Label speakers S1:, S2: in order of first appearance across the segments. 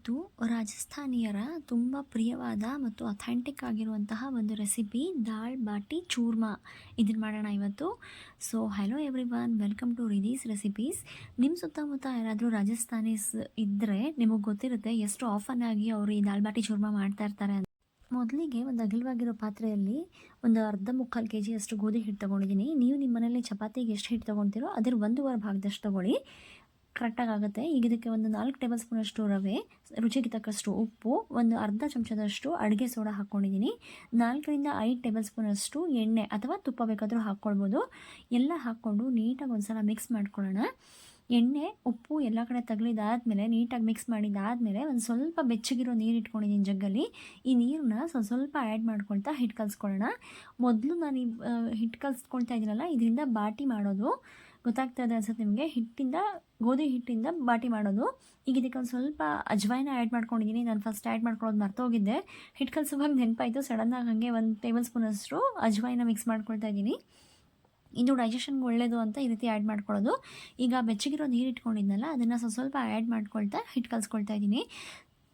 S1: ಇವತ್ತು ರಾಜಸ್ಥಾನಿಯರ ತುಂಬ ಪ್ರಿಯವಾದ ಮತ್ತು ಅಥೆಂಟಿಕ್ ಆಗಿರುವಂತಹ ಒಂದು ರೆಸಿಪಿ ದಾಲ್ ಬಾಟಿ ಚೂರ್ಮಾ. ಇದನ್ನು ಮಾಡೋಣ ಇವತ್ತು. So hello everyone welcome to Riddhi's recipes ನಿಮ್ಮ ಸುತ್ತಮುತ್ತ ಯಾರಾದರೂ ರಾಜಸ್ಥಾನೀಸ್ ಇದ್ದರೆ ನಿಮಗೆ ಗೊತ್ತಿರುತ್ತೆ ಎಷ್ಟು ಆಫನ್ ಆಗಿ ಅವರು ಈ ದಾಲ್ ಬಾಟಿ ಚೂರ್ಮಾ ಮಾಡ್ತಾ ಇರ್ತಾರೆ ಅಂತ. ಮೊದಲಿಗೆ ಒಂದು ಅಗಲವಾಗಿರೋ ಪಾತ್ರೆಯಲ್ಲಿ ಒಂದು ಅರ್ಧ ಮುಕ್ಕಾಲು ಕೆ ಜಿಯಷ್ಟು ಗೋಧಿ ಹಿಟ್ಟು ತೊಗೊಂಡಿದ್ದೀನಿ ನೀವು ನಿಮ್ಮ ಮನೆಯಲ್ಲಿ ಚಪಾತಿಗೆ ಎಷ್ಟು ಹಿಟ್ಟು ತೊಗೊಳ್ತೀರೋ ಒಂದು ವಾರ ಭಾಗದಷ್ಟು ತೊಗೊಳ್ಳಿ. ಕರೆಕ್ಟಾಗಿ ಆಗುತ್ತೆ ಈಗ ಇದಕ್ಕೆ ಒಂದು ನಾಲ್ಕು ಟೇಬಲ್ ಸ್ಪೂನಷ್ಟು ರವೆ, ರುಚಿಗೆ ತಕ್ಕಷ್ಟು ಉಪ್ಪು, ಒಂದು ಅರ್ಧ ಚಮಚದಷ್ಟು ಅಡುಗೆ ಸೋಡಾ ಹಾಕ್ಕೊಂಡಿದ್ದೀನಿ. ನಾಲ್ಕರಿಂದ ಐದು ಟೇಬಲ್ ಸ್ಪೂನಷ್ಟು ಎಣ್ಣೆ ಅಥವಾ ತುಪ್ಪ ಬೇಕಾದರೂ ಹಾಕ್ಕೊಳ್ಬೋದು. ಎಲ್ಲ ಹಾಕ್ಕೊಂಡು ನೀಟಾಗಿ ಒಂದು ಸಲ ಮಿಕ್ಸ್ ಮಾಡ್ಕೊಳ್ಳೋಣ. ಎಣ್ಣೆ, ಉಪ್ಪು ಎಲ್ಲ ಕಡೆ ತಗಲಿದಾದ್ಮೇಲೆ, ನೀಟಾಗಿ ಮಿಕ್ಸ್ ಮಾಡಿದಾದಮೇಲೆ ಒಂದು ಸ್ವಲ್ಪ ಬೆಚ್ಚಗಿರೋ ನೀರು ಇಟ್ಕೊಂಡಿದ್ದೀನಿ ಜಗ್ಗಲ್ಲಿ. ಈ ನೀರನ್ನ ಸ್ವಲ್ಪ ಸ್ವಲ್ಪ ಆ್ಯಡ್ ಮಾಡ್ಕೊಳ್ತಾ ಹಿಟ್ಟು ಕಲಿಸ್ಕೊಳ್ಳೋಣ. ಮೊದಲು ನಾನು ಹಿಟ್ಟು ಕಲಿಸ್ಕೊಳ್ತಾ ಇದ್ದೀನಲ್ಲ ಇದರಿಂದ ಬಾಟಿ ಮಾಡೋದು. ಗೊತ್ತಾಗ್ತಾ ಇದೆ ಅನ್ಸುತ್ತೆ ನಿಮಗೆ. ಹಿಟ್ಟಿಂದ, ಗೋಧಿ ಹಿಟ್ಟಿಂದ ಬಾಟಿ ಮಾಡೋದು. ಈಗ ಇದಕ್ಕೆ ಒಂದು ಸ್ವಲ್ಪ ಅಜ್ವಾಯಿನ ಆ್ಯಡ್ ಮಾಡ್ಕೊಂಡಿದ್ದೀನಿ ನಾನು ಫಸ್ಟ್ ಆ್ಯಡ್ ಮಾಡ್ಕೊಳ್ಳೋದು ಮರ್ತೋಗಿದ್ದೆ ಹಿಟ್ಟು ಕಲಸುವಾಗ ನೆನಪಾಯಿತು. ಸಡನ್ನಾಗಿ ಹಾಗೆ ಒಂದು ಟೇಬಲ್ ಸ್ಪೂನಷ್ಟು ಅಜ್ವಾಯಿನ ಮಿಕ್ಸ್ ಮಾಡ್ಕೊಳ್ತಾ ಇದ್ದೀನಿ ಇದು ಡೈಜೆಷನ್ಗೆ ಒಳ್ಳೆಯದು ಅಂತ ಈ ರೀತಿ ಆ್ಯಡ್ ಮಾಡ್ಕೊಳ್ಳೋದು. ಈಗ ಬೆಚ್ಚಗಿರೋ ನೀರು ಇಟ್ಕೊಂಡಿದ್ನಲ್ಲ, ಅದನ್ನು ಸ್ವಲ್ಪ ಸ್ವಲ್ಪ ಆ್ಯಡ್ ಮಾಡ್ಕೊಳ್ತಾ ಹಿಟ್ಟು ಕಲಿಸ್ಕೊಳ್ತಾ ಇದ್ದೀನಿ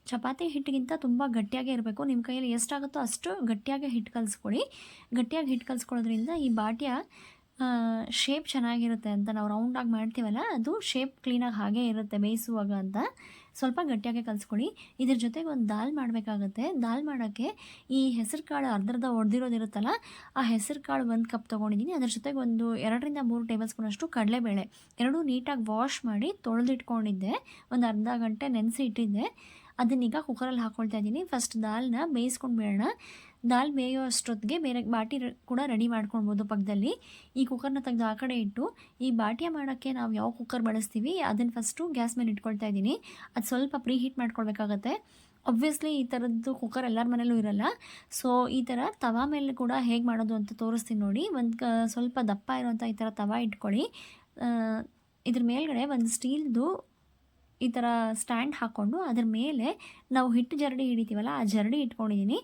S1: ಚಪಾತಿ ಹಿಟ್ಟಿಗಿಂತ ತುಂಬ ಗಟ್ಟಿಯಾಗೇ ಇರಬೇಕು. ನಿಮ್ಮ ಕೈಯಲ್ಲಿ ಎಷ್ಟಾಗುತ್ತೋ ಅಷ್ಟು ಗಟ್ಟಿಯಾಗಿ ಹಿಟ್ಟು ಕಲಿಸ್ಕೊಳ್ಳಿ ಗಟ್ಟಿಯಾಗಿ ಹಿಟ್ಟು ಕಲಿಸ್ಕೊಳ್ಳೋದ್ರಿಂದ ಈ ಬಾಟಿಯ ಶೇಪ್ ಚೆನ್ನಾಗಿರುತ್ತೆ ಅಂತ ನಾವು ರೌಂಡಾಗಿ ಮಾಡ್ತೀವಲ್ಲ, ಅದು ಶೇಪ್ ಕ್ಲೀನಾಗಿ ಹಾಗೆ ಇರುತ್ತೆ ಬೇಯಿಸುವಾಗ ಅಂತ. ಸ್ವಲ್ಪ ಗಟ್ಟಿಯಾಗಿ ಕಲಿಸ್ಕೊಳ್ಳಿ. ಇದ್ರ ಜೊತೆಗೆ ಒಂದು ದಾಲ್ ಮಾಡಬೇಕಾಗತ್ತೆ. ದಾಲ್ ಮಾಡೋಕ್ಕೆ ಈ ಹೆಸರು ಕಾಳು ಅರ್ಧರ್ಧ ಒಡೆದಿರೋದಿರುತ್ತಲ್ಲ, ಆ ಹೆಸರು ಕಾಳು ಒಂದು ಕಪ್ ತೊಗೊಂಡಿದ್ದೀನಿ ಅದ್ರ ಜೊತೆಗೆ ಒಂದು ಎರಡರಿಂದ ಮೂರು ಟೇಬಲ್ ಸ್ಪೂನಷ್ಟು ಕಡಲೆಬೇಳೆ. ಎರಡೂ ನೀಟಾಗಿ ವಾಶ್ ಮಾಡಿ ತೊಳೆದಿಟ್ಕೊಂಡಿದ್ದೆ. ಒಂದು ಅರ್ಧ ಗಂಟೆ ನೆನೆಸಿ ಇಟ್ಟಿದ್ದೆ ಅದನ್ನೀಗ ಕುಕ್ಕರಲ್ಲಿ ಹಾಕ್ಕೊಳ್ತಾ ಇದ್ದೀನಿ ಫಸ್ಟ್ ದಾಲ್ನ ಬೇಯಿಸ್ಕೊಂಡು ಬೇಡ ದಾಲ್ ಮೇಯೋ ಅಷ್ಟೊತ್ತಿಗೆ ಬೇರೆ ಬಾಟಿ ಕೂಡ ರೆಡಿ ಮಾಡ್ಕೊಳ್ಬೋದು ಪಕ್ಕದಲ್ಲಿ ಈ ಕುಕ್ಕರ್ನ ತೆಗೆದು ಆ ಕಡೆ ಇಟ್ಟು, ಈ ಬಾಟಿಯ ಮಾಡೋಕ್ಕೆ ನಾವು ಯಾವ ಕುಕ್ಕರ್ ಬಳಸ್ತೀವಿ ಅದನ್ನು ಫಸ್ಟು ಗ್ಯಾಸ್ ಮೇಲೆ ಇಟ್ಕೊಳ್ತಾ ಇದ್ದೀನಿ. ಅದು ಸ್ವಲ್ಪ ಪ್ರೀ ಹೀಟ್ ಮಾಡ್ಕೊಳ್ಬೇಕಾಗತ್ತೆ. ಒಬ್ವಿಯಸ್ಲಿ ಈ ಥರದ್ದು ಕುಕ್ಕರ್ ಎಲ್ಲರ ಮನೇಲೂ ಇರಲ್ಲ. ಸೊ ಈ ಥರ ತವಾ ಮೇಲೆ ಕೂಡ ಹೇಗೆ ಮಾಡೋದು ಅಂತ ತೋರಿಸ್ತೀನಿ ನೋಡಿ. ಒಂದು ಸ್ವಲ್ಪ ದಪ್ಪ ಇರುವಂಥ ಈ ಥರ ತವಾ ಇಟ್ಕೊಳ್ಳಿ. ಇದ್ರ ಮೇಲ್ಗಡೆ ಒಂದು ಸ್ಟೀಲ್ದು ಈ ಥರ ಸ್ಟ್ಯಾಂಡ್ ಹಾಕ್ಕೊಂಡು ಅದ್ರ ಮೇಲೆ ನಾವು ಹಿಟ್ಟು ಜರಡಿ ಹಿಡಿತೀವಲ್ಲ, ಆ ಜರಡಿ ಇಟ್ಕೊಂಡಿದ್ದೀನಿ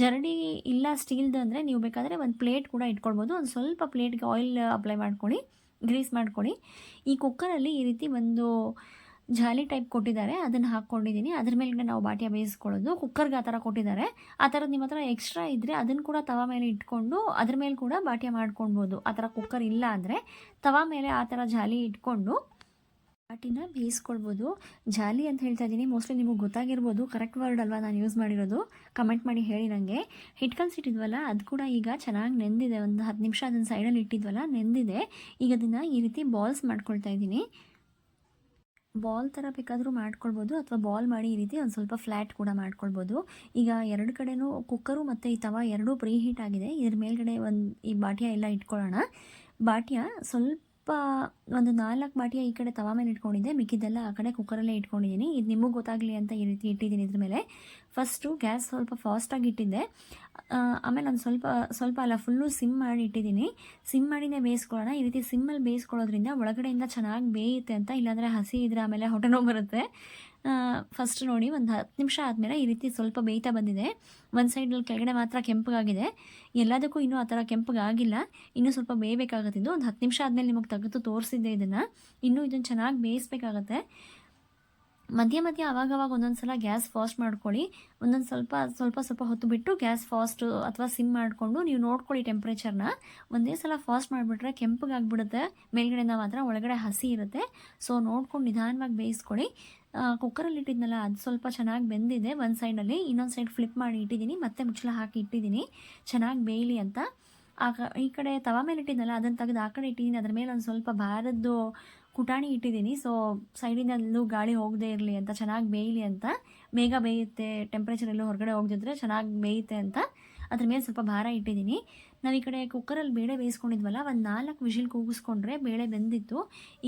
S1: ಜರಡಿ ಇಲ್ಲ ಸ್ಟೀಲ್ದು ಅಂದರೆ ನೀವು ಬೇಕಾದರೆ ಒಂದು ಪ್ಲೇಟ್ ಕೂಡ ಇಟ್ಕೊಳ್ಬೋದು. ಒಂದು ಸ್ವಲ್ಪ ಪ್ಲೇಟ್ಗೆ ಆಯಿಲ್ ಅಪ್ಲೈ ಮಾಡ್ಕೊಳ್ಳಿ, ಗ್ರೀಸ್ ಮಾಡ್ಕೊಳ್ಳಿ. ಈ ಕುಕ್ಕರಲ್ಲಿ ಈ ರೀತಿ ಒಂದು ಜಾಲಿ ಟೈಪ್ ಕೊಟ್ಟಿದ್ದಾರೆ, ಅದನ್ನು ಹಾಕ್ಕೊಂಡಿದ್ದೀನಿ ಅದ್ರ ಮೇಲೆ ನಾವು ಬಾಟಿಯ ಬೇಯಿಸ್ಕೊಳ್ಳೋದು. ಕುಕ್ಕರ್ಗೆ ಆ ಥರ ಕೊಟ್ಟಿದ್ದಾರೆ. ಆ ಥರದ್ದು ನಿಮ್ಮ ಹತ್ರ ಎಕ್ಸ್ಟ್ರಾ ಇದ್ದರೆ ಅದನ್ನು ಕೂಡ ತವಾ ಮೇಲೆ ಇಟ್ಕೊಂಡು ಅದ್ರ ಮೇಲೆ ಕೂಡ ಬಾಟಿಯ ಮಾಡ್ಕೊಳ್ಬೋದು. ಆ ಥರ ಕುಕ್ಕರ್ ಇಲ್ಲ ಅಂದರೆ ತವಾ ಮೇಲೆ ಆ ಥರ ಜಾಲಿ ಇಟ್ಕೊಂಡು ಬಾಟಿನ ಬೇಯಿಸ್ಕೊಳ್ಬೋದು. ಜಾಲಿ ಅಂತ ಹೇಳ್ತಾ ಇದ್ದೀನಿ ಮೋಸ್ಟ್ಲಿ ನಿಮಗೆ ಗೊತ್ತಾಗಿರ್ಬೋದು. ಕರೆಕ್ಟ್ ವರ್ಡ್ ಅಲ್ವಾ ನಾನು ಯೂಸ್ ಮಾಡಿರೋದು. ಕಮೆಂಟ್ ಮಾಡಿ ಹೇಳಿ ನನಗೆ ಹಿಟ್ಟು ಕಲಿಸಿಟ್ಟಿದ್ವಲ್ಲ ಅದು ಕೂಡ ಈಗ ಚೆನ್ನಾಗಿ ನೆಂದಿದೆ. ಒಂದು ಹತ್ತು ನಿಮಿಷ ಅದನ್ನು ಸೈಡಲ್ಲಿ ಇಟ್ಟಿದ್ವಲ್ಲ, ನೆಂದಿದೆ. ಈಗ ಅದನ್ನು ಈ ರೀತಿ ಬಾಲ್ಸ್ ಮಾಡ್ಕೊಳ್ತಾ ಇದ್ದೀನಿ ಬಾಲ್ ಥರ ಬೇಕಾದರೂ ಮಾಡ್ಕೊಳ್ಬೋದು ಅಥವಾ ಬಾಲ್ ಮಾಡಿ ಈ ರೀತಿ ಒಂದು ಸ್ವಲ್ಪ ಫ್ಲ್ಯಾಟ್ ಕೂಡ ಮಾಡ್ಕೊಳ್ಬೋದು. ಈಗ ಎರಡು ಕಡೆನೂ ಕುಕ್ಕರು ಮತ್ತು ಈ ತವ ಎರಡೂ ಪ್ರೀ ಹೀಟ್ ಆಗಿದೆ. ಇದ್ರ ಮೇಲ್ಗಡೆ ಒಂದು ಈ ಬಾಟಿಯ ಎಲ್ಲ ಇಟ್ಕೊಳ್ಳೋಣ. ಬಾಟಿಯ ಸ್ವಲ್ಪ ಒಂದು ನಾಲ್ಕು ಬಾಟಿಯ ಈ ಕಡೆ ತವಾ ಮೇಲೆ ಇಟ್ಕೊಂಡಿದ್ದೆ. ಮಿಕ್ಕಿದ್ದೆಲ್ಲ ಆ ಕಡೆ ಕುಕ್ಕರಲ್ಲೇ ಇಟ್ಕೊಂಡಿದ್ದೀನಿ. ಇದು ನಿಮಗೂ ಗೊತ್ತಾಗಲಿ ಅಂತ ಈ ರೀತಿ ಇಟ್ಟಿದ್ದೀನಿ ಇದ್ರ ಮೇಲೆ. ಫಸ್ಟು ಗ್ಯಾಸ್ ಸ್ವಲ್ಪ ಫಾಸ್ಟಾಗಿ ಇಟ್ಟಿದ್ದೆ. ಆಮೇಲೆ ಒಂದು ಸ್ವಲ್ಪ ಸ್ವಲ್ಪ ಅಲ್ಲ ಫುಲ್ಲು ಸಿಮ್ ಮಾಡಿ ಇಟ್ಟಿದ್ದೀನಿ. ಸಿಮ್ ಮಾಡಿನೇ ಬೇಯಿಸ್ಕೊಳ್ಳೋಣ. ಈ ರೀತಿ ಸಿಮ್ಮಲ್ಲಿ ಬೇಯಿಸ್ಕೊಳ್ಳೋದ್ರಿಂದ ಒಳಗಡೆಯಿಂದ ಚೆನ್ನಾಗಿ ಬೇಯುತ್ತೆ ಅಂತ, ಇಲ್ಲಾಂದರೆ ಹಸಿ ಇದ್ರೆ ಆಮೇಲೆ ಹೊಟ್ಟೆ ನೋವು ಬರುತ್ತೆ. ಫಸ್ಟ್ ನೋಡಿ ಒಂದು ಹತ್ತು ನಿಮಿಷ ಆದಮೇಲೆ ಈ ರೀತಿ ಸ್ವಲ್ಪ ಬೇಯ್ತಾ ಬಂದಿದೆ. ಒಂದು ಸೈಡಲ್ಲಿ ಕೆಳಗಡೆ ಮಾತ್ರ ಕೆಂಪಗಾಗಿದೆ ಎಲ್ಲದಕ್ಕೂ ಇನ್ನೂ ಆ ಥರ ಕೆಂಪಗಾಗಿಲ್ಲ ಇನ್ನೂ ಸ್ವಲ್ಪ ಬೇಯಬೇಕಾಗುತ್ತಿದ್ದು ಒಂದು ಹತ್ತು ನಿಮಿಷ ಆದಮೇಲೆ ನಿಮಗೆ ತೆಗೆದು ತೋರಿಸಿದ್ದೆ ಇದನ್ನು. ಇನ್ನೂ ಇದನ್ನು ಚೆನ್ನಾಗಿ ಬೇಯಿಸ್ಬೇಕಾಗತ್ತೆ. ಮಧ್ಯ ಮಧ್ಯ ಅವಾಗವಾಗ ಒಂದೊಂದು ಸಲ ಗ್ಯಾಸ್ ಫಾಸ್ಟ್ ಮಾಡ್ಕೊಳ್ಳಿ. ಒಂದೊಂದು ಸ್ವಲ್ಪ ಸ್ವಲ್ಪ ಸ್ವಲ್ಪ ಹೊತ್ತು ಬಿಟ್ಟು ಗ್ಯಾಸ್ ಫಾಸ್ಟು ಅಥವಾ ಸಿಮ್ ಮಾಡಿಕೊಂಡು ನೀವು ನೋಡ್ಕೊಳ್ಳಿ ಟೆಂಪ್ರೇಚರ್ನ. ಒಂದೇ ಸಲ ಫಾಸ್ಟ್ ಮಾಡಿಬಿಟ್ರೆ ಕೆಂಪಗಾಗ್ಬಿಡುತ್ತೆ. ಮೇಲ್ಗಡೆಯಿಂದ ಮಾತ್ರ ಒಳಗಡೆ ಹಸಿ ಇರುತ್ತೆ. ಸೊ ನೋಡ್ಕೊಂಡು ನಿಧಾನವಾಗಿ ಬೇಯಿಸ್ಕೊಳ್ಳಿ. ಕುಕ್ಕರಲ್ಲಿ ಇಟ್ಟಿದ್ನಲ್ಲ, ಅದು ಸ್ವಲ್ಪ ಚೆನ್ನಾಗಿ ಬೆಂದಿದೆ. ಒಂದು ಸೈಡಲ್ಲಿ ಇನ್ನೊಂದು ಸೈಡ್ ಫ್ಲಿಪ್ ಮಾಡಿ ಇಟ್ಟಿದ್ದೀನಿ. ಮತ್ತೆ ಮುಚ್ಚಳ ಹಾಕಿ ಇಟ್ಟಿದ್ದೀನಿ. ಚೆನ್ನಾಗಿ ಬೇಯಲಿ ಅಂತ. ಆ ಕ ಈ ಕಡೆ ತವಾ ಮೇಲೆ ಇಟ್ಟಿದ್ನಲ್ಲ ಅದನ್ನು ತೆಗೆದು ಆ ಕಡೆ ಇಟ್ಟಿದ್ದೀನಿ. ಅದ್ರ ಮೇಲೆ ಒಂದು ಸ್ವಲ್ಪ ಭಾರದ್ದು ಕುಟಾಣಿ ಇಟ್ಟಿದ್ದೀನಿ. ಸೊ ಸೈಡಿನಲ್ಲೂ ಗಾಳಿ ಹೋಗದೇ ಇರಲಿ ಅಂತ, ಚೆನ್ನಾಗಿ ಬೇಯಲಿ ಅಂತ. ಬೇಗ ಬೇಯುತ್ತೆ ಟೆಂಪ್ರೇಚರ್ ಎಲ್ಲೂ ಹೊರಗಡೆ ಹೋಗದಿದ್ರೆ ಚೆನ್ನಾಗಿ ಬೇಯುತ್ತೆ ಅಂತ. ಅದ್ರ ಮೇಲೆ ಸ್ವಲ್ಪ ಭಾರ ಇಟ್ಟಿದ್ದೀನಿ. ನಾವು ಈ ಕಡೆ ಕುಕ್ಕರಲ್ಲಿ ಬೇಳೆ ಬೇಯಿಸ್ಕೊಂಡಿದ್ವಲ್ಲ, ಒಂದು ನಾಲ್ಕು ವಿಷಿಲ್ ಕೂಗಿಸ್ಕೊಂಡ್ರೆ ಬೇಳೆ ಬೆಂದಿತ್ತು.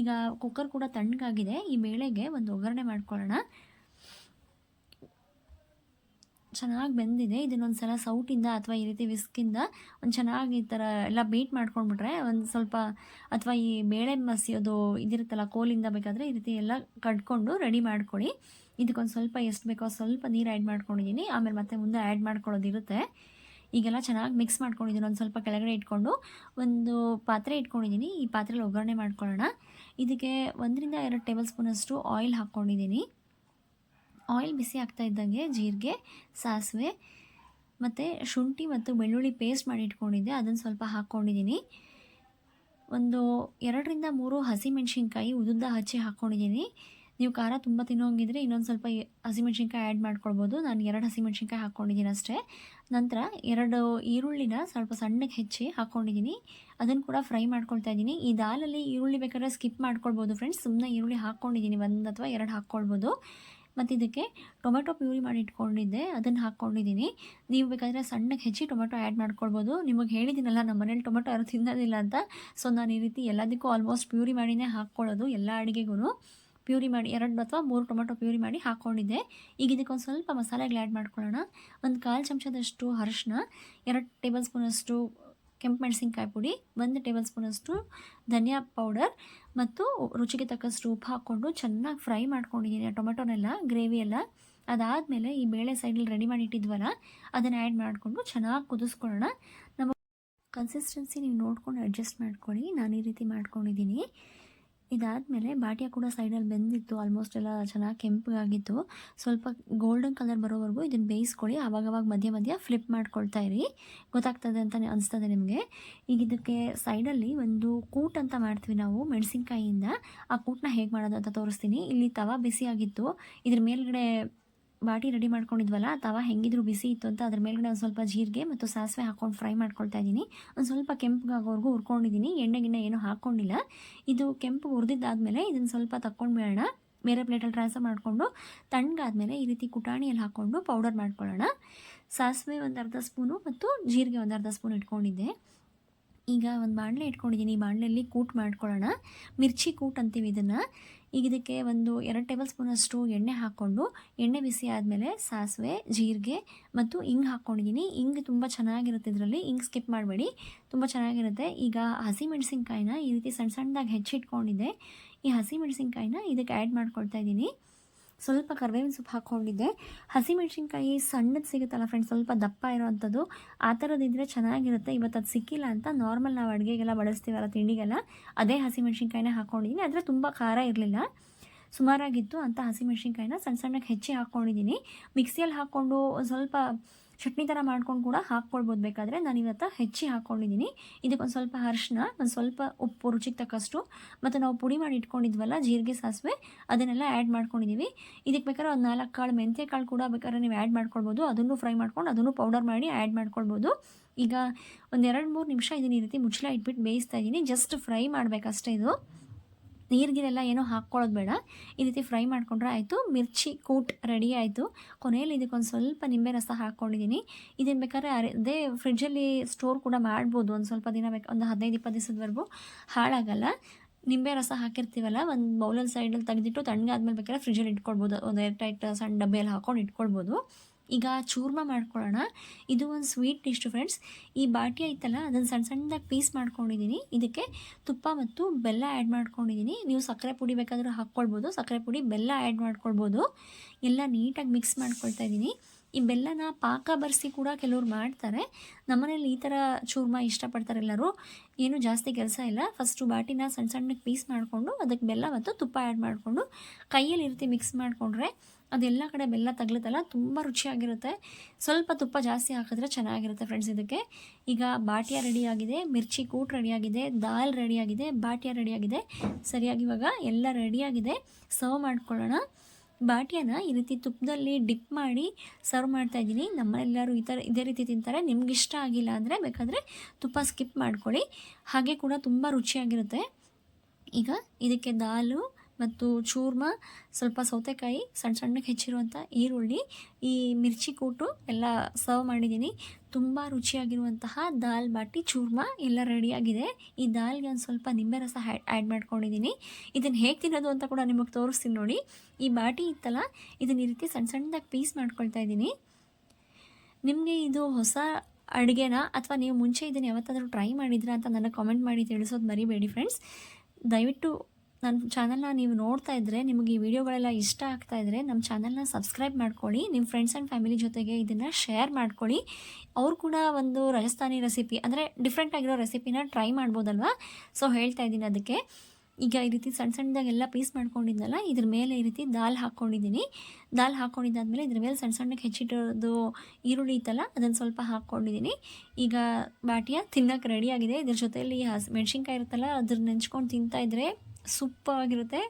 S1: ಈಗ ಕುಕ್ಕರ್ ಕೂಡ ತಣ್ಣಗಾಗಿದೆ. ಈ ಬೇಳೆಗೆ ಒಂದು ಒಗ್ಗರಣೆ ಮಾಡ್ಕೊಳ್ಳೋಣ. ಚೆನ್ನಾಗಿ ಬೆಂದಿದೆ. ಇದನ್ನೊಂದು ಸಲ ಸೌಟಿಂದ ಅಥವಾ ಈ ರೀತಿ ವಿಸ್ಕಿಂದ ಒಂದು ಚೆನ್ನಾಗಿ ಈ ಥರ ಎಲ್ಲ ಬೀಟ್ ಮಾಡ್ಕೊಂಡ್ಬಿಟ್ರೆ ಒಂದು ಸ್ವಲ್ಪ ಅಥವಾ ಈ ಬೇಳೆ ಮಸಿಯೋದು ಇದಿರುತ್ತಲ್ಲ, ಕೋಲಿಂದ ಬೇಕಾದರೆ ಈ ರೀತಿ ಎಲ್ಲ ಕಟ್ಕೊಂಡು ರೆಡಿ ಮಾಡ್ಕೊಳ್ಳಿ. ಇದಕ್ಕೊಂದು ಸ್ವಲ್ಪ ಎಷ್ಟು ಬೇಕೋ ಸ್ವಲ್ಪ ನೀರು ಆ್ಯಡ್ ಮಾಡ್ಕೊಂಡಿದ್ದೀನಿ ಆಮೇಲೆ ಮತ್ತೆ ಮುಂದೆ ಆ್ಯಡ್ ಮಾಡ್ಕೊಳ್ಳೋದಿರುತ್ತೆ. ಈಗೆಲ್ಲ ಚೆನ್ನಾಗಿ ಮಿಕ್ಸ್ ಮಾಡ್ಕೊಂಡಿದ್ದೀನಿ ಒಂದು ಸ್ವಲ್ಪ ಕೆಳಗಡೆ ಇಟ್ಕೊಂಡು ಒಂದು ಪಾತ್ರೆ ಇಟ್ಕೊಂಡಿದ್ದೀನಿ ಈ ಪಾತ್ರೆಲಿ ಒಗ್ಗರಣೆ ಮಾಡ್ಕೊಳ್ಳೋಣ. ಇದಕ್ಕೆ ಒಂದರಿಂದ ಎರಡು ಟೇಬಲ್ ಸ್ಪೂನಷ್ಟು ಆಯಿಲ್ ಹಾಕ್ಕೊಂಡಿದ್ದೀನಿ ಆಯಿಲ್ ಬಿಸಿ ಆಗ್ತಾ ಇದ್ದಂಗೆ ಜೀರಿಗೆ, ಸಾಸಿವೆ ಮತ್ತು ಶುಂಠಿ ಮತ್ತು ಬೆಳ್ಳುಳ್ಳಿ ಪೇಸ್ಟ್ ಮಾಡಿ ಇಟ್ಕೊಂಡಿದ್ದೆ. ಅದನ್ನು ಸ್ವಲ್ಪ ಹಾಕ್ಕೊಂಡಿದ್ದೀನಿ ಒಂದು ಎರಡರಿಂದ ಮೂರು ಹಸಿಮೆಣಸಿನ್ಕಾಯಿ ಉದುದ್ದ ಹಚ್ಚಿ ಹಾಕ್ಕೊಂಡಿದ್ದೀನಿ ನೀವು ಖಾರ ತುಂಬ ತಿನ್ನೋಂಗಿದ್ರೆ ಇನ್ನೊಂದು ಸ್ವಲ್ಪ ಹಸಿಮೆಣ್ಸಿನ್ಕಾಯಿ ಆ್ಯಡ್ ಮಾಡ್ಕೊಳ್ಬೋದು. ನಾನು ಎರಡು ಹಸಿಮೆಣ್ಸಿನ್ಕಾಯಿ ಹಾಕ್ಕೊಂಡಿದ್ದೀನಿ ಅಷ್ಟೇ. ನಂತರ ಎರಡು ಈರುಳ್ಳಿನ ಸ್ವಲ್ಪ ಸಣ್ಣಗೆ ಹೆಚ್ಚಿ ಹಾಕ್ಕೊಂಡಿದ್ದೀನಿ ಅದನ್ನು ಕೂಡ ಫ್ರೈ ಮಾಡ್ಕೊಳ್ತಾ ಇದ್ದೀನಿ ಈ ದಾಲಲ್ಲಿ ಈರುಳ್ಳಿ ಬೇಕಾದ್ರೆ ಸ್ಕಿಪ್ ಮಾಡ್ಕೊಳ್ಬೋದು ಫ್ರೆಂಡ್ಸ್ ಸುಮ್ಮನೆ ಈರುಳ್ಳಿ ಹಾಕ್ಕೊಂಡಿದ್ದೀನಿ ಒಂದು ಅಥವಾ ಎರಡು ಹಾಕ್ಕೊಳ್ಬೋದು ಮತ್ತು ಇದಕ್ಕೆ ಟೊಮೆಟೊ ಪ್ಯೂರಿ ಮಾಡಿ ಇಟ್ಕೊಂಡಿದ್ದೆ. ಅದನ್ನು ಹಾಕ್ಕೊಂಡಿದ್ದೀನಿ ನೀವು ಬೇಕಾದರೆ ಸಣ್ಣಗೆ ಹೆಚ್ಚಿ ಟೊಮೆಟೊ ಆ್ಯಡ್ ಮಾಡ್ಕೊಳ್ಬೋದು. ನಿಮಗೆ ಹೇಳಿದ್ದೀನಲ್ಲ ನಮ್ಮ ಮನೇಲಿ ಟೊಮೆಟೊ ಯಾರು ತಿನ್ನೋದಿಲ್ಲ ಅಂತ. ಸೊ ನಾನು ಈ ರೀತಿ ಎಲ್ಲದಕ್ಕೂ ಆಲ್ಮೋಸ್ಟ್ ಪ್ಯೂರಿ ಮಾಡಿನೇ ಹಾಕ್ಕೊಳ್ಳೋದು ಎಲ್ಲ ಅಡುಗೆಗೂ ಪ್ಯೂರಿ ಮಾಡಿ, ಎರಡು ಅಥವಾ ಮೂರು ಟೊಮೆಟೊ ಪ್ಯೂರಿ ಮಾಡಿ ಹಾಕ್ಕೊಂಡಿದ್ದೆ ಈಗ ಇದಕ್ಕೊಂದು ಸ್ವಲ್ಪ ಮಸಾಲೆಗಳು ಆ್ಯಡ್ ಮಾಡ್ಕೊಳ್ಳೋಣ. ಒಂದು ಕಾಲು ಚಮಚದಷ್ಟು ಅರಶಿನ, ಎರಡು ಟೇಬಲ್ ಸ್ಪೂನಷ್ಟು ಕೆಂಪು ಮೆಣಸಿನ್ಕಾಯಿ ಪುಡಿ, ಒಂದು ಟೇಬಲ್ ಸ್ಪೂನಷ್ಟು ಧನಿಯಾ ಪೌಡರ್ ಮತ್ತು ರುಚಿಗೆ ತಕ್ಕಷ್ಟು ಉಪ್ಪು ಹಾಕ್ಕೊಂಡು ಚೆನ್ನಾಗಿ ಫ್ರೈ ಮಾಡ್ಕೊಂಡಿದ್ದೀನಿ ಟೊಮೆಟೊನೆಲ್ಲ, ಗ್ರೇವಿ ಎಲ್ಲ. ಅದಾದಮೇಲೆ ಈ ಬೇಳೆ ಸೈಡಲ್ಲಿ ರೆಡಿ ಮಾಡಿ ಇಟ್ಟಿದ್ವಲ್ಲ ಅದನ್ನು ಆ್ಯಡ್ ಮಾಡಿಕೊಂಡು ಚೆನ್ನಾಗಿ ಕುದಿಸ್ಕೊಳ್ಳೋಣ. ನಮ್ಮ ಕನ್ಸಿಸ್ಟೆನ್ಸಿ ನೀವು ನೋಡ್ಕೊಂಡು ಅಡ್ಜಸ್ಟ್ ಮಾಡ್ಕೊಳ್ಳಿ. ನಾನು ಈ ರೀತಿ ಮಾಡ್ಕೊಂಡಿದ್ದೀನಿ. ಇದಾದಮೇಲೆ ಬಾಟಿಯ ಕೂಡ ಸೈಡಲ್ಲಿ ಬೆಂದಿತ್ತು. ಆಲ್ಮೋಸ್ಟ್ ಎಲ್ಲ ಚೆನ್ನಾಗಿ ಕೆಂಪಗಾಗಿತ್ತು ಸ್ವಲ್ಪ ಗೋಲ್ಡನ್ ಕಲರ್ ಬರೋವರೆಗೂ ಇದನ್ನು ಬೇಯಿಸ್ಕೊಳ್ಳಿ. ಆವಾಗವಾಗ ಮಧ್ಯ ಮಧ್ಯ ಫ್ಲಿಪ್ ಮಾಡ್ಕೊಳ್ತಾ ಇರಿ. ಗೊತ್ತಾಗ್ತದೆ ಅಂತ ಅನಿಸ್ತದೆ ನಿಮಗೆ. ಈಗ ಇದಕ್ಕೆ ಸೈಡಲ್ಲಿ ಒಂದು ಕೂಟ್ ಅಂತ ಮಾಡ್ತೀವಿ ನಾವು ಮೆಣಸಿನ್ಕಾಯಿಯಿಂದ. ಆ ಕೂಟನ್ನ ಹೇಗೆ ಮಾಡೋದು ಅಂತ ತೋರಿಸ್ತೀನಿ. ಇಲ್ಲಿ ತವ ಬಿಸಿಯಾಗಿತ್ತು ಇದ್ರ ಮೇಲ್ಗಡೆ ಬಾಟಿ ರೆಡಿ ಮಾಡ್ಕೊಂಡಿದ್ವಲ್ಲ, ತಾವ ಹೆಂಗಿದ್ರು ಬಿಸಿ ಇತ್ತು ಅಂತ ಅದ್ರ ಮೇಲ್ಗಡೆ ಒಂದು ಸ್ವಲ್ಪ ಜೀರಿಗೆ ಮತ್ತು ಸಾಸಿವೆ ಹಾಕೊಂಡು ಫ್ರೈ ಮಾಡ್ಕೊಳ್ತಾ ಇದ್ದೀನಿ ಒಂದು ಸ್ವಲ್ಪ ಕೆಂಪಗಾಗೋವರೆಗೂ ಹುರ್ಕೊಂಡಿದ್ದೀನಿ ಎಣ್ಣೆ ಗಿಣ್ಣೆ ಏನೂ ಹಾಕ್ಕೊಂಡಿಲ್ಲ. ಇದು ಕೆಂಪು ಹುರಿದಿದ್ದಾದಮೇಲೆ ಇದನ್ನು ಸ್ವಲ್ಪ ತಕ್ಕೊಂಡ್ಬೇಡ ಬೇರೆ ಪ್ಲೇಟಲ್ಲಿ ಟ್ರಾನ್ಸ್ಫರ್ ಮಾಡಿಕೊಂಡು ತಣ್ಣಗಾದ್ಮೇಲೆ ಈ ರೀತಿ ಕುಟಾಣಿಯಲ್ಲಿ ಹಾಕ್ಕೊಂಡು ಪೌಡರ್ ಮಾಡ್ಕೊಳ್ಳೋಣ. ಸಾಸಿವೆ ಒಂದು ಅರ್ಧ ಸ್ಪೂನು ಮತ್ತು ಜೀರಿಗೆ ಒಂದು ಅರ್ಧ ಸ್ಪೂನ್ ಇಟ್ಕೊಂಡಿದ್ದೆ. ಈಗ ಒಂದು ಬಾಣಲೆ ಇಟ್ಕೊಂಡಿದ್ದೀನಿ ಈ ಬಾಣಲೆಯಲ್ಲಿ ಕೂಟ್ ಮಾಡ್ಕೊಳ್ಳೋಣ. ಮಿರ್ಚಿ ಕೂಟ್ ಅಂತೀವಿ ಇದನ್ನು. ಈಗ ಇದಕ್ಕೆ ಒಂದು ಎರಡು ಟೇಬಲ್ ಸ್ಪೂನಷ್ಟು ಎಣ್ಣೆ ಹಾಕ್ಕೊಂಡು, ಎಣ್ಣೆ ಬಿಸಿ ಆದಮೇಲೆ ಸಾಸಿವೆ, ಜೀರಿಗೆ ಮತ್ತು ಇಂಗ್ ಹಾಕ್ಕೊಂಡಿದ್ದೀನಿ ಇಂಗ್ ತುಂಬ ಚೆನ್ನಾಗಿರುತ್ತೆ ಇದರಲ್ಲಿ. ಇಂಗ್ ಸ್ಕಿಪ್ ಮಾಡಬೇಡಿ. ತುಂಬ ಚೆನ್ನಾಗಿರುತ್ತೆ. ಈಗ ಹಸಿ ಮೆಣಸಿನ್ಕಾಯಿನ ಈ ರೀತಿ ಸಣ್ಣ ಸಣ್ಣದಾಗಿ ಹೆಚ್ಚಿಟ್ಕೊಂಡಿದ್ದೆ. ಈ ಹಸಿಮೆಣಸಿನ್ಕಾಯಿನ ಇದಕ್ಕೆ ಆ್ಯಡ್ ಮಾಡ್ಕೊಳ್ತಾ ಇದ್ದೀನಿ ಸ್ವಲ್ಪ ಕರ್ಬೇವಿನ ಸೊಪ್ಪು ಹಾಕ್ಕೊಂಡಿದ್ದೆ ಹಸಿಮೆಣ್ಸಿನ್ಕಾಯಿ ಸಣ್ಣದು ಸಿಗುತ್ತಲ್ಲ ಫ್ರೆಂಡ್ಸ್ ಸ್ವಲ್ಪ ದಪ್ಪ ಇರೋವಂಥದ್ದು ಆ ಥರದ್ದಿದ್ರೆ ಚೆನ್ನಾಗಿರುತ್ತೆ. ಇವತ್ತು ಅದು ಸಿಕ್ಕಿಲ್ಲ ಅಂತ ನಾರ್ಮಲ್ ನಾವು ಅಡುಗೆಗೆಲ್ಲ ಬಳಸ್ತೀವಲ್ಲ ತಿಂಡಿಗೆಲ್ಲ, ಅದೇ ಹಸಿಮೆಣ್ಸಿನ್ಕಾಯಿನೇ ಹಾಕ್ಕೊಂಡಿದ್ದೀನಿ ಆದರೆ ತುಂಬ ಖಾರ ಇರಲಿಲ್ಲ. ಸುಮಾರಾಗಿತ್ತು ಅಂತ ಹಸಿಮೆಣ್ಸಿನ್ಕಾಯಿನ ಸಣ್ಣ ಸಣ್ಣಕ್ಕೆ ಹೆಚ್ಚಿ ಹಾಕ್ಕೊಂಡಿದ್ದೀನಿ ಮಿಕ್ಸಿಯಲ್ಲಿ ಹಾಕ್ಕೊಂಡು ಸ್ವಲ್ಪ ಚಟ್ನಿ ಥರ ಮಾಡ್ಕೊಂಡು ಕೂಡ ಹಾಕ್ಕೊಳ್ಬೋದು. ಬೇಕಾದರೆ ನಾನು ಇವತ್ತು ಹೆಚ್ಚಿ ಹಾಕ್ಕೊಂಡಿದ್ದೀನಿ ಇದಕ್ಕೊಂದು ಸ್ವಲ್ಪ ಅರಿಶಿನ, ಒಂದು ಸ್ವಲ್ಪ ಉಪ್ಪು, ರುಚಿಗೆ ತಕ್ಕಷ್ಟು, ಮತ್ತು ನಾವು ಪುಡಿ ಮಾಡಿ ಇಟ್ಕೊಂಡಿದ್ವಲ್ಲ, ಜೀರಿಗೆ, ಸಾಸಿವೆ, ಅದನ್ನೆಲ್ಲ ಆ್ಯಡ್ ಮಾಡ್ಕೊಂಡಿದ್ದೀವಿ ಇದಕ್ಕೆ ಬೇಕಾದ್ರೆ ಒಂದು ನಾಲ್ಕು ಕಾಳು ಮೆಂತ್ಯ ಕಾಳು ಕೂಡ ಬೇಕಾದ್ರೆ ನೀವು ಆ್ಯಡ್ ಮಾಡ್ಕೊಳ್ಬೋದು. ಅದನ್ನು ಫ್ರೈ ಮಾಡ್ಕೊಂಡು ಅದನ್ನು ಪೌಡರ್ ಮಾಡಿ ಆ್ಯಡ್ ಮಾಡ್ಕೊಳ್ಬೋದು. ಈಗ ಒಂದೆರಡು ಮೂರು ನಿಮಿಷ ಇದನ್ನ ಈ ರೀತಿ ಮುಚ್ಚಲ ಇಟ್ಬಿಟ್ಟು ಬೇಯಿಸ್ತಾ ಇದ್ದೀನಿ ಜಸ್ಟ್ ಫ್ರೈ ಮಾಡಬೇಕಷ್ಟೇ ಇದು. ನೀರಿಗಿರೆಲ್ಲ ಏನೋ ಹಾಕ್ಕೊಳ್ಳೋದು ಬೇಡ. ಈ ರೀತಿ ಫ್ರೈ ಮಾಡಿಕೊಂಡ್ರೆ ಆಯಿತು. ಮಿರ್ಚಿ ಕೂಟ್ ರೆಡಿ ಆಯಿತು. ಕೊನೆಯಲ್ಲಿ ಇದಕ್ಕೊಂದು ಸ್ವಲ್ಪ ನಿಂಬೆ ರಸ ಹಾಕ್ಕೊಂಡಿದ್ದೀನಿ ಇದನ್ನು ಬೇಕಾದ್ರೆ ಅದೇ ಫ್ರಿಡ್ಜಲ್ಲಿ ಸ್ಟೋರ್ ಕೂಡ ಮಾಡ್ಬೋದು. ಒಂದು ಸ್ವಲ್ಪ ದಿನ ಬೇಕು, ಒಂದು ಹದಿನೈದು ಇಪ್ಪತ್ತು ದಿವಸದವರೆಗೂ. ಹಾಳಾಗಲ್ಲ. ನಿಂಬೆ ರಸ ಹಾಕಿರ್ತೀವಲ್ಲ, ಒಂದು ಬೌಲಲ್ಲಿ ಸೈಡಲ್ಲಿ ತೆಗೆದಿಟ್ಟು, ತಣ್ಣಗಾದ್ಮೇಲೆ ಬೇಕಾದ್ರೆ ಫ್ರಿಡ್ಜಲ್ಲಿ ಇಟ್ಕೊಳ್ಬೋದು. ಒಂದು ಏರ್ ಟೈಟ್ ಸಣ್ಣ ಡಬ್ಬೆಯಲ್ಲಿ ಹಾಕ್ಕೊಂಡು ಇಟ್ಕೊಳ್ಬೋದು. ಈಗ ಚೂರ್ಮ ಮಾಡ್ಕೊಳ್ಳೋಣ. ಇದು ಒಂದು ಸ್ವೀಟ್ ಡಿಶ್ಟು ಫ್ರೆಂಡ್ಸ್ ಈ ಬಾಟಿ ಐತಲ್ಲ ಅದನ್ನು ಸಣ್ಣ ಸಣ್ಣದಾಗಿ ಪೀಸ್ ಮಾಡ್ಕೊಂಡಿದ್ದೀನಿ ಇದಕ್ಕೆ ತುಪ್ಪ ಮತ್ತು ಬೆಲ್ಲ ಆ್ಯಡ್ ಮಾಡ್ಕೊಂಡಿದ್ದೀನಿ ನೀವು ಸಕ್ಕರೆ ಪುಡಿ ಬೇಕಾದರೂ ಹಾಕ್ಕೊಳ್ಬೋದು. ಸಕ್ಕರೆ ಪುಡಿ, ಬೆಲ್ಲ ಆ್ಯಡ್ ಮಾಡ್ಕೊಳ್ಬೋದು. ಎಲ್ಲ ನೀಟಾಗಿ ಮಿಕ್ಸ್ ಮಾಡ್ಕೊಳ್ತಾ ಇದ್ದೀನಿ ಈ ಬೆಲ್ಲನ ಪಾಕ ಬರೆಸಿ ಕೂಡ ಕೆಲವ್ರು ಮಾಡ್ತಾರೆ. ನಮ್ಮನೇಲಿ ಈ ಥರ ಚೂರ್ಮ ಇಷ್ಟಪಡ್ತಾರೆ ಎಲ್ಲರೂ. ಏನು ಜಾಸ್ತಿ ಕೆಲಸ ಇಲ್ಲ. ಫಸ್ಟು ಬಾಟಿನ ಸಣ್ಣ ಸಣ್ಣಕ್ಕೆ ಪೀಸ್ ಮಾಡಿಕೊಂಡು ಅದಕ್ಕೆ ಬೆಲ್ಲ ಮತ್ತು ತುಪ್ಪ ಆ್ಯಡ್ ಮಾಡಿಕೊಂಡು ಕೈಯಲ್ಲಿ ಇರುತ್ತೆ ರೀತಿ ಮಿಕ್ಸ್ ಮಾಡಿಕೊಂಡ್ರೆ ಅದೆಲ್ಲ ಕಡೆ ಬೆಲ್ಲ ತಗ್ಲುತ್ತಲ್ಲ, ತುಂಬ ರುಚಿಯಾಗಿರುತ್ತೆ. ಸ್ವಲ್ಪ ತುಪ್ಪ ಜಾಸ್ತಿ ಹಾಕಿದ್ರೆ ಚೆನ್ನಾಗಿರುತ್ತೆ ಫ್ರೆಂಡ್ಸ್ ಇದಕ್ಕೆ. ಈಗ ಬಾಟಿಯ ರೆಡಿಯಾಗಿದೆ ಮಿರ್ಚಿ ಕೂಟ್ ರೆಡಿಯಾಗಿದೆ ದಾಲ್ ರೆಡಿಯಾಗಿದೆ ಬಾಟಿಯ ರೆಡಿಯಾಗಿದೆ ಸರಿಯಾಗಿ ಇವಾಗ ಎಲ್ಲ ರೆಡಿಯಾಗಿದೆ ಸರ್ವ್ ಮಾಡ್ಕೊಳ್ಳೋಣ. ಬಾಟಿಯನ್ನ ಈ ರೀತಿ ತುಪ್ಪದಲ್ಲಿ ಡಿಪ್ ಮಾಡಿ ಸರ್ವ್ ಮಾಡ್ತಾ ಇದ್ದೀನಿ. ನಮ್ಮನೆಲ್ಲರೂ ಈ ಥರ, ಇದೇ ರೀತಿ ತಿಂತಾರೆ. ನಿಮ್ಗೆ ಇಷ್ಟ ಆಗಿಲ್ಲ ಅಂದರೆ ಬೇಕಾದರೆ ತುಪ್ಪ ಸ್ಕಿಪ್ ಮಾಡ್ಕೊಳ್ಳಿ. ಹಾಗೆ ಕೂಡ ತುಂಬ ರುಚಿಯಾಗಿರುತ್ತೆ. ಈಗ ಇದಕ್ಕೆ ದಾಲು ಮತ್ತು ಚೂರ್ಮ, ಸ್ವಲ್ಪ ಸೌತೆಕಾಯಿ, ಸಣ್ಣ ಸಣ್ಣಕ್ಕೆ ಹೆಚ್ಚಿರುವಂಥ ಈರುಳ್ಳಿ, ಈ ಮಿರ್ಚಿ ಕೂಟು ಎಲ್ಲ ಸರ್ವ್ ಮಾಡಿದ್ದೀನಿ. ತುಂಬ ರುಚಿಯಾಗಿರುವಂತಹ ದಾಲ್ ಬಾಟಿ, ಚೂರ್ಮ ಎಲ್ಲ ರೆಡಿಯಾಗಿದೆ ಈ ದಾಲ್ಗೆ ಒಂದು ಸ್ವಲ್ಪ ನಿಂಬೆ ರಸ ಆ್ಯಡ್ ಮಾಡ್ಕೊಂಡಿದ್ದೀನಿ. ಇದನ್ನು ಹೇಗೆ ತಿನ್ನೋದು ಅಂತ ಕೂಡ ನಿಮಗೆ ತೋರಿಸ್ತೀನಿ ನೋಡಿ. ಈ ಬಾಟಿ ಇತ್ತಲ್ಲ ಇದನ್ನ ಈ ರೀತಿ ಸಣ್ಣ ಸಣ್ಣದಾಗಿ ಪೀಸ್ ಮಾಡ್ಕೊಳ್ತಾ ಇದ್ದೀನಿ. ನಿಮಗೆ ಇದು ಹೊಸ ಅಡುಗೆನ ಅಥವಾ ನೀವು ಮುಂಚೆ ಇದನ್ನು ಯಾವತ್ತಾದರೂ ಟ್ರೈ ಮಾಡಿದ್ರಾ ಅಂತ ನನಗೆ ಕಾಮೆಂಟ್ ಮಾಡಿ ತಿಳಿಸೋದು ಮರಿಬೇಡಿ ಫ್ರೆಂಡ್ಸ್ ದಯವಿಟ್ಟು ನನ್ನ ಚಾನಲ್ನ ನೀವು ನೋಡ್ತಾ ಇದ್ದರೆ ನಿಮಗೆ ಈ ವಿಡಿಯೋಗಳೆಲ್ಲ ಇಷ್ಟ ಆಗ್ತಾ ಇದ್ದರೆ ನಮ್ಮ ಚಾನಲ್ನ ಸಬ್ಸ್ಕ್ರೈಬ್ ಮಾಡ್ಕೊಳ್ಳಿ, ನಿಮ್ಮ ಫ್ರೆಂಡ್ಸ್ ಆ್ಯಂಡ್ ಫ್ಯಾಮಿಲಿ ಜೊತೆಗೆ ಇದನ್ನು ಶೇರ್ ಮಾಡ್ಕೊಳ್ಳಿ. ಅವ್ರು ಕೂಡ ಒಂದು ರಾಜಸ್ಥಾನಿ ರೆಸಿಪಿ ಅಂದರೆ ಡಿಫ್ರೆಂಟ್ ಆಗಿರೋ ರೆಸಿಪಿನ ಟ್ರೈ ಮಾಡ್ಬೋದಲ್ವಾ? ಸೊ ಹೇಳ್ತಾ ಇದ್ದೀನಿ ಅದಕ್ಕೆ. ಈಗ ಈ ರೀತಿ ಸಣ್ಣ ಸಣ್ಣದಾಗೆಲ್ಲ ಪೀಸ್ ಮಾಡ್ಕೊಂಡಿದ್ದಲ್ಲ ಇದ್ರ ಮೇಲೆ ಈ ರೀತಿ ದಾಲ್ ಹಾಕ್ಕೊಂಡಿದ್ದೀನಿ ದಾಲ್ ಹಾಕ್ಕೊಂಡಿದ್ದಾದ್ಮೇಲೆ ಇದ್ರ ಮೇಲೆ ಸಣ್ಣ ಸಣ್ಣಕ್ಕೆ ಹೆಚ್ಚಿಟ್ಟಿರೋದು ಈರುಳ್ಳಿ ಇತ್ತಲ್ಲ, ಅದನ್ನು ಸ್ವಲ್ಪ ಹಾಕ್ಕೊಂಡಿದ್ದೀನಿ ಈಗ ಬಾಟಿಯ ತಿನ್ನಕ್ಕೆ ರೆಡಿಯಾಗಿದೆ ಇದ್ರ ಜೊತೆಯಲ್ಲಿ ಹಸ್, ಮೆಣಸಿನ್ಕಾಯಿ ಇರುತ್ತಲ್ಲ, ಅದ್ರ ನೆಂಚ್ಕೊಂಡು ತಿಂತಾ ಇದ್ರೆ ಸೂಪರ್ ಆಗಿರುತ್ತೆ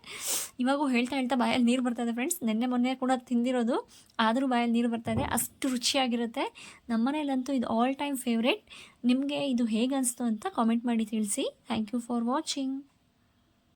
S1: ಇವಾಗೂ ಹೇಳ್ತಾ ಹೇಳ್ತಾ ಬಾಯಲ್ಲಿ ನೀರು ಬರ್ತಾ ಇದೆ ಫ್ರೆಂಡ್ಸ್ ನಿನ್ನೆ ಮೊನ್ನೆ ಕೂಡ ತಿಂದಿರೋದು, ಆದರೂ ಬಾಯಲ್ಲಿ ನೀರು ಬರ್ತಾ ಇದೆ. ಅಷ್ಟು ರುಚಿಯಾಗಿರುತ್ತೆ. ನಮ್ಮನೇಲಂತೂ ಇದು ಆಲ್ ಟೈಮ್ ಫೇವ್ರೇಟ್ ನಿಮಗೆ ಇದು ಹೇಗೆ ಅನಿಸ್ತು ಅಂತ ಕಾಮೆಂಟ್ ಮಾಡಿ ತಿಳಿಸಿ. Thank you for watching